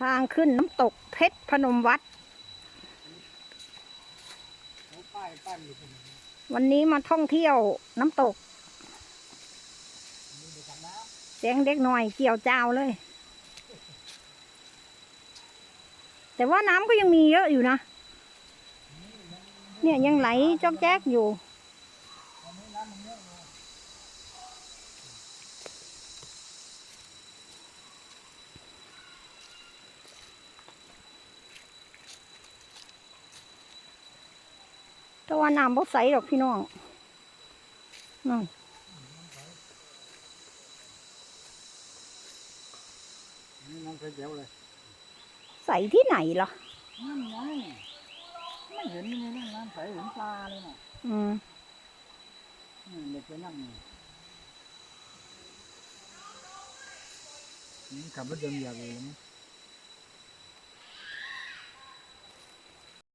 ทางขึ้นน้ำตกเพชรพนมวัด วันนี้มาท่องเที่ยวน้ำตกเด็กกันน้เสียงเด็กหน่อยเกี่ยวเจ้าเลย แต่ว่าน้ำก็ยังมีเยอะอยู่นะ เนี่ยยังไหลจอกแจ๊กอยู่ำตอนนี้น้ำมันเยอะเลย แต่ว่าน้ำบ่ใสหรอกพี่น้องนั่นนี่น้ำใสเจ๋วเลย ใสที่ไหนล่ะนั่นไงไม่เห็นมีนั่นน้ำใสเห็นปลาเลยน่ะ อืมนี่เด็กไปนั่งนี่นี่ขับรถยนต์เหยียบเลยนะ